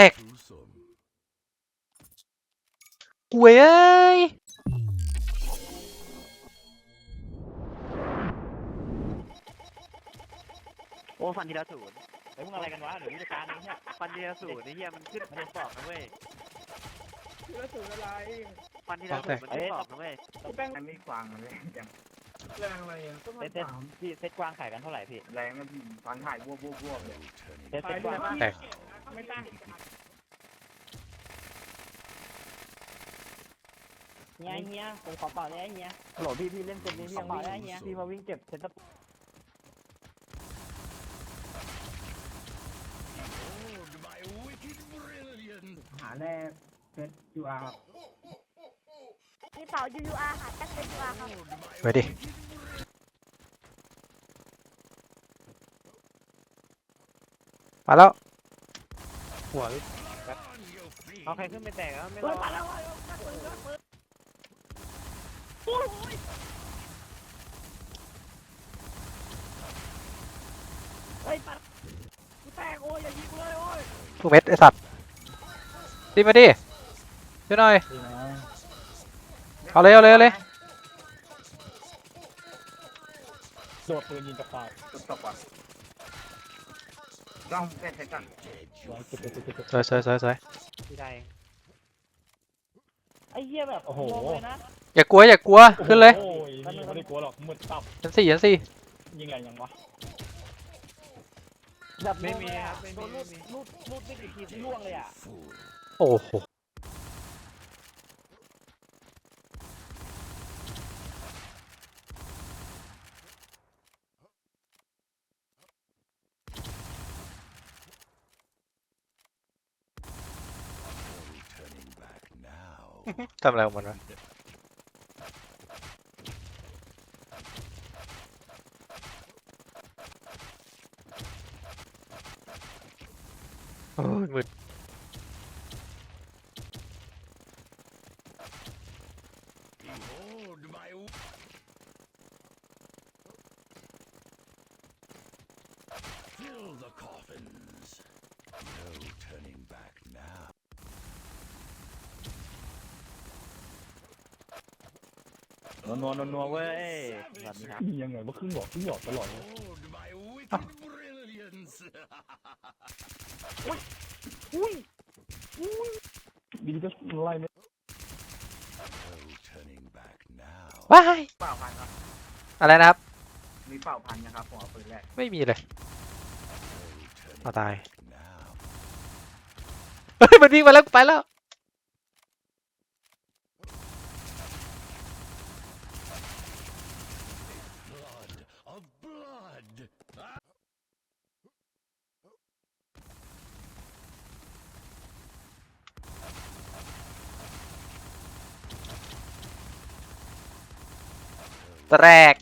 แตกหวยเอ้ยโอ้ฟันทีละศูนย์เฮ้ยมึงอะไรกันวะเดี๋ยววิธีการนี้เนี่ยฟันทีละศูนย์นี่เฮียมันขึ้นมันยังสอบนะเว้ยทีละศูนย์อะไรฟันทีละศูนย์มันยังสอบนะเว้ยแป้งมันไม่ฟังเลยจังแรงอะไรอะก็มาเซ็ตเซ็ตสามพี่เซ็ตกวางขายกันเท่าไหร่พี่แรงนะพี่ฟันถ่ายบวบวบวบเลยเซ็ตไปเซ็ตกด้ววายงว่าแตกไม่ตั้ง เฮียเฮียผมขอเป่าได้เฮียโหลพี่พี่เล่นเซ็ตนี้พี่ยังวิ่งพี่มาวิ่งเก็บเซ็ตหาแรกเซตยูอาร์มีเป่า UUR ค่ะแจ็คเป็น UR ครับไปดิมาแล้วหัวเอาใครขึ้นไปแตกแล้วไม่รอ เฮ้ยปัดกูแตกโอ้ยอย่ายิงกูเลยโอ้ยทุกเม็ดไอสัตว์ตีมาดิช่วยหน่อยเอาเลยเอาเลยเอาเลยโดดปืนยิงกระต่าตุ๊กตบก่อนต้องเซตเซตก่อนสวยสวยสวยสวย พี่ไดไอ้เหี้ยแบบโอ้โหเลยนะ อย่ากลัวอย่ากลัวขึ้นเลยโอ้ยนี่ไม่ได้กลัวหรอกมืดตับยันสี่ยันสี่ยิงอะไรยังวะ แบบไม่มีครับไม่โดมีนไม่ลูดมีลูดลูดไม่กี่ทีล่วงเลยอะโอ้โหทำอะไรของมันวะ โอ้ยมืดนัวนัวนัวนัวเว้ยแบบนี้ครับยังไงว่าครึ่งหลอดครึ่งหลอดตลอดเลย บินก็ไล่ไม่ว้ายเป่าพันครับอะไรนะครับ มีเป่าพันนะครับผมเอาปืนแรกไม่มีเลยเอาตายเฮ้ยมันวิ่งมาแล้วไปแล้ว แตก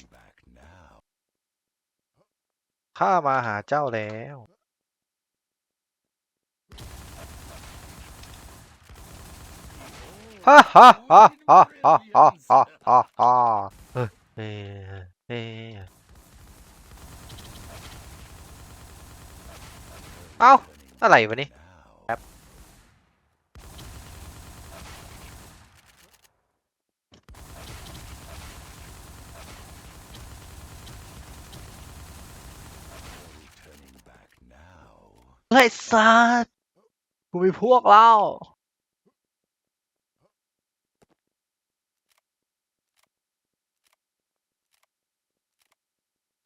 ข้ามาหาเจ้าแล้ว ฮ่าฮ่าฮ่าฮ่าฮ่าฮ่าฮ่าฮ่าฮ่าเฮ้เฮ้ยเฮ้ยเอ้า อะไรวะนี่ครับเฮ้ยสัตว์กูมีพวกเรา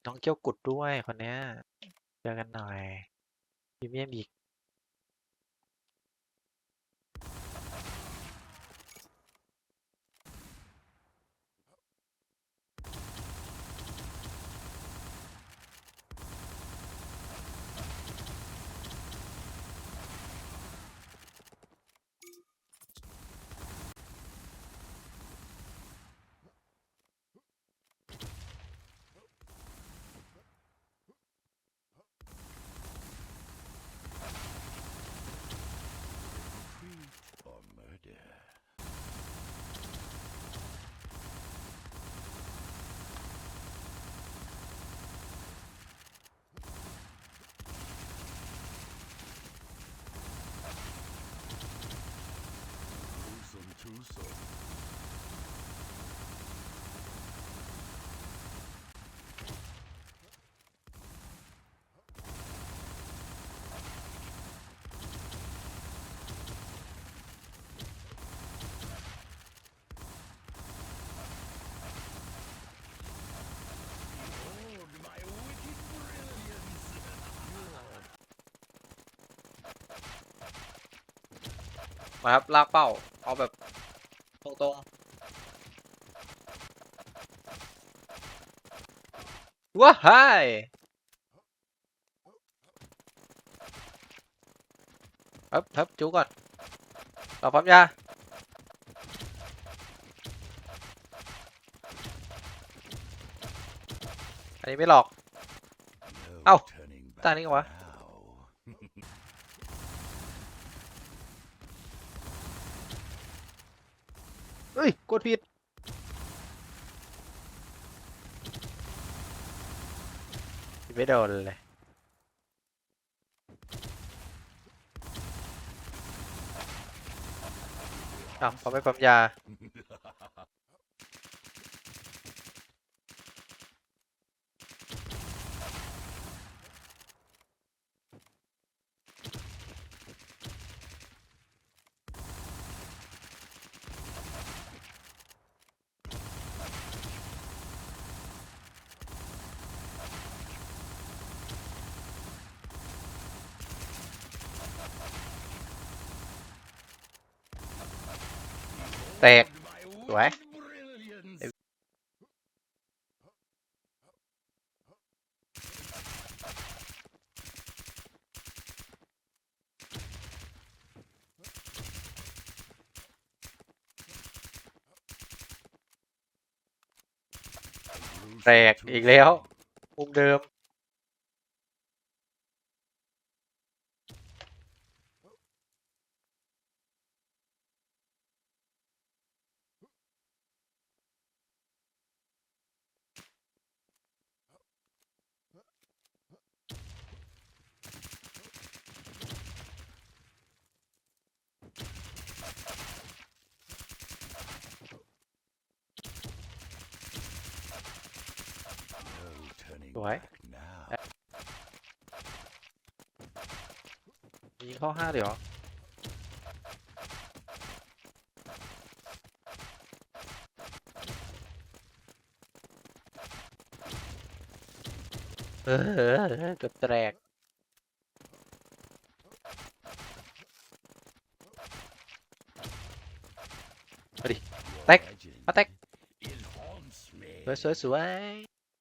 น้องเกี้ยวกุดด้วยคนเนี้ยเจอกันหน่อยพรีเมียมอีก มาครับลากเป้า เอาแบบตรงๆว้าไฮครับครับจูก่อนเราพร้อมยาอันนี้ไม่หลอก เอ้าตานี้กันวะ เฮ้ย กดผิด ไม่โดนเลย อ้าวเอาไม่ปั๊มยา แตก สวย แตกอีกแล้วมุมเดิม สวยยิงเข้าห้าเดี๋ยวเออเกือบแตกมาดิแตกมาแตกสวยสวยสวย